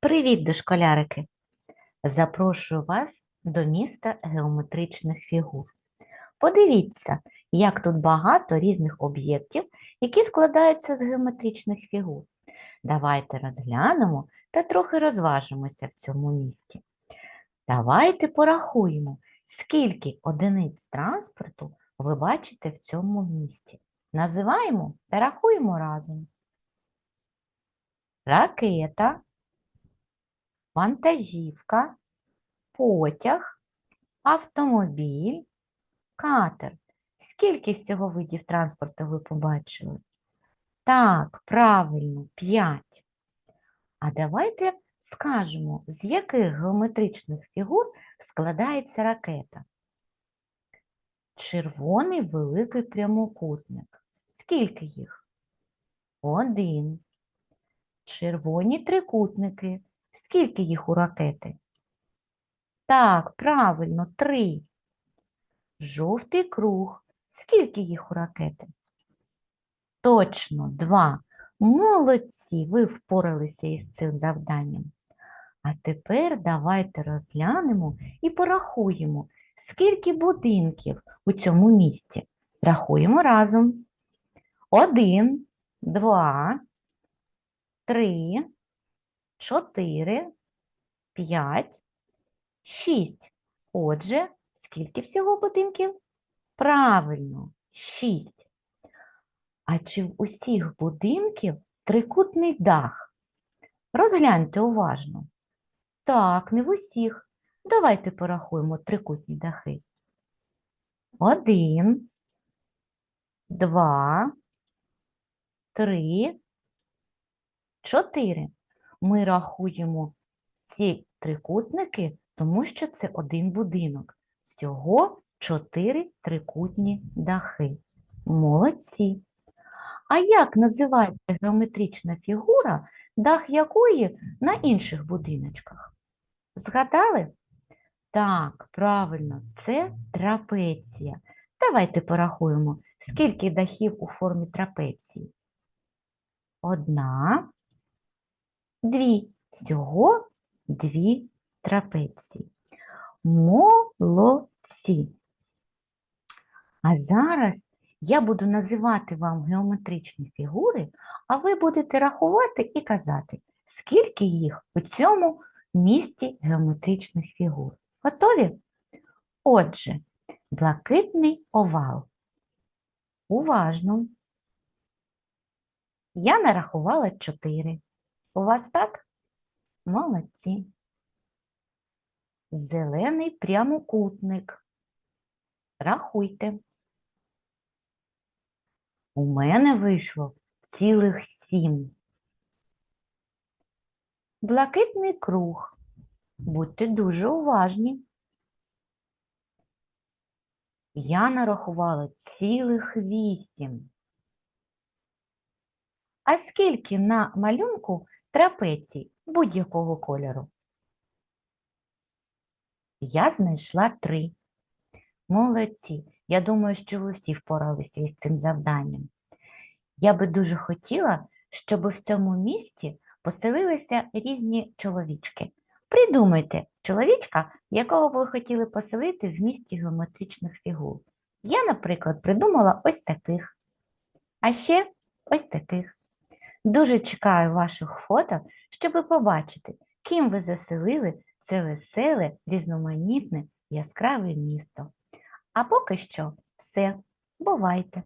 Привіт, дошколярики! Запрошую вас до міста геометричних фігур. Подивіться, як тут багато різних об'єктів, які складаються з геометричних фігур. Давайте розглянемо та трохи розважимося в цьому місті. Давайте порахуємо, скільки одиниць транспорту ви бачите в цьому місті. Називаємо та рахуємо разом. Ракета, вантажівка, потяг, автомобіль, катер. Скільки всього видів транспорту ви побачили? Так, правильно, 5. А давайте скажемо, з яких геометричних фігур складається ракета? Червоний великий прямокутник. Скільки їх? Один. Червоні трикутники. Скільки їх у ракети? Так, правильно, три. Жовтий круг. Скільки їх у ракети? Точно, два. Молодці, ви впоралися із цим завданням. А тепер давайте розглянемо і порахуємо, скільки будинків у цьому місті. Рахуємо разом. Один, два, три, чотири, п'ять, шість. Отже, скільки всього будинків? Правильно, шість. А чи в усіх будинків трикутний дах? Розгляньте уважно. Так, не в усіх. Давайте порахуємо трикутні дахи. Один, два, три, чотири. Ми рахуємо ці трикутники, тому що це один будинок. Всього чотири трикутні дахи. Молодці. А як називається геометрична фігура, дах якої на інших будиночках? Згадали? Так, правильно, це трапеція. Давайте порахуємо, скільки дахів у формі трапеції. Одна, дві. Всього дві трапеції. Молодці. А зараз я буду називати вам геометричні фігури, а ви будете рахувати і казати, скільки їх у цьому місті геометричних фігур. Готові? Отже, блакитний овал. Уважно. Я нарахувала чотири. У вас так? Молодці. Зелений прямокутник. Рахуйте. У мене вийшло цілих сім. Блакитний круг. Будьте дуже уважні. Я нарахувала цілих вісім. А скільки на малюнку трапецій будь-якого кольору? Я знайшла три. Молодці. Я думаю, що ви всі впоралися із цим завданням. Я би дуже хотіла, щоб в цьому місті поселилися різні чоловічки. Придумайте чоловічка, якого ви хотіли поселити в місті геометричних фігур. Я, наприклад, придумала ось таких, а ще ось таких. Дуже чекаю ваших фото, щоби побачити, ким ви заселили це веселе, різноманітне, яскраве місто. А поки що все. Бувайте!